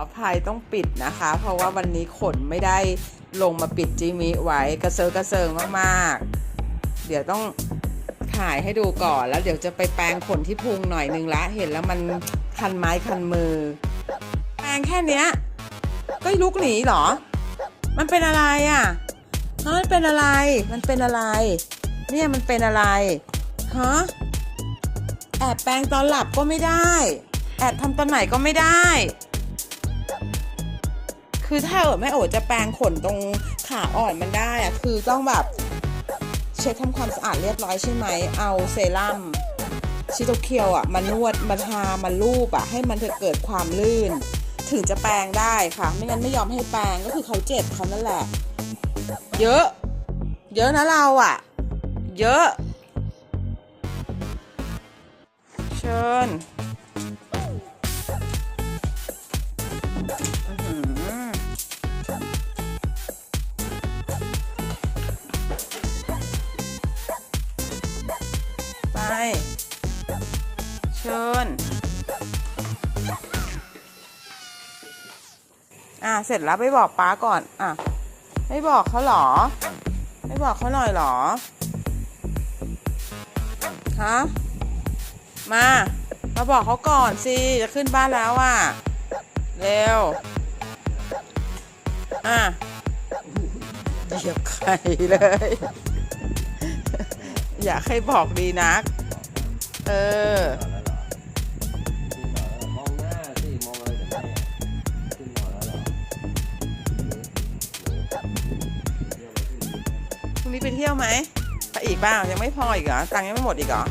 อภัยต้องปิดนะคะ เพราะว่าวันนี้ขนไม่ได้ลงมาปิดจิมิไว้กระเซิงกระเซิงมากๆ เดี๋ยวต้องถ่ายให้ดูก่อนแล้วเดี๋ยวจะไปแปรงขนที่พุงหน่อยนึงละเห็นแล้วมันคันไม้คันมือ แปรงแค่เนี้ยก็ลุกหนีหรอ มันเป็นอะไรอะ่ะฮะมันเป็นอะไร มันเป็นอะไร เนี่ยมันเป็นอะไรฮะแอบแปรงตอนหลับก็ไม่ได้ แอบทำตอนไหนก็ไม่ได้ คือถ้าเออแม่โอจะแปรงขนตรงขาอ่อนมันได้อะคือต้องแบบเช็ดทำความสะอาดเรียบร้อยใช่ไหม เอาเซรั่มชิโตเคียวอะมานวดมาทามาลูบอะให้มันเกิดความลื่น ถึงจะแปรงได้ค่ะ ไม่งั้นไม่ยอมให้แปรงก็คือเขาเจ็บเขานั่นแหละ เยอะ เยอะนะเราอะ เยอะ เชิญ เชิญอะเสร็จแล้วไปบอกป้าก่อน อะไม่บอกเขาหรอ ไม่บอกเขาหน่อยหรอฮะมา มาบอกเขาก่อนสิจะขึ้นบ้านแล้วอะเร็วอะเหยียบไข่เลย อยากให้บอกดีนัก เออ พรุ่งนี้ไปเที่ยวไหมไปอีกบ้างยังไม่พออีกเหรอตังค์ยังไม่หมดอีกเหรอ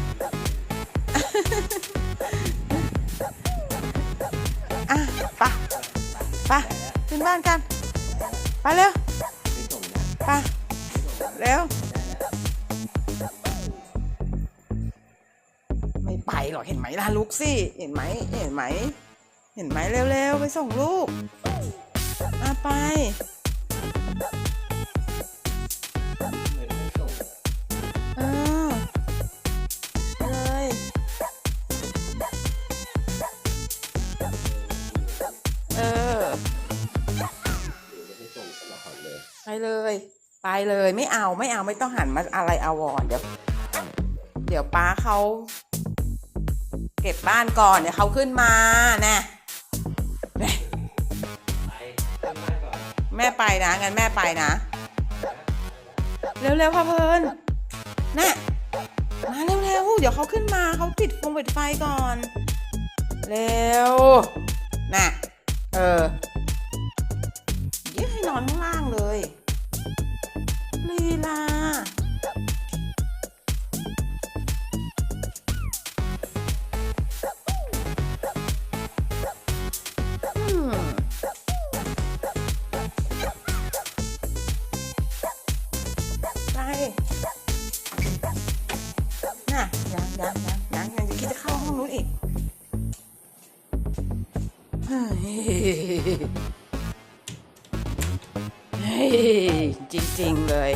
อะไปะปะขึ้นบ้านกันไปเร็วไม่ส่งนะไปเร็วไม่ไปหรอกเห็นไหมล่ะลุกสิเห็นไหมเห็นไหมเห็นไหมเร็วๆไปส่งลูกมาไป ไปเลย ไปเลยไม่เอาไม่เอาไม่ต้องหันมาอะไรอาวรเดี๋ยว เดี๋ยวป้าเขาเก็บบ้านก่อนเดี๋ยวเขาขึ้นมาแน่แน่ไปขึ้นบ้านก่อนแม่ไปนะงั้นแม่ไปนะ เร็วๆค่ะเพลินน่ะมาเร็วๆเดี๋ยวเขาขึ้นมาเขาปิดฟงปิดไฟก่อน เร็ว น่ะ เออเยี่ยให้นอนข้างล่าง ยังยังยังยังยังจะคิดจะเข้าห้องนู้นอีกเฮ้ยเฮ้ยจริง ๆ เลย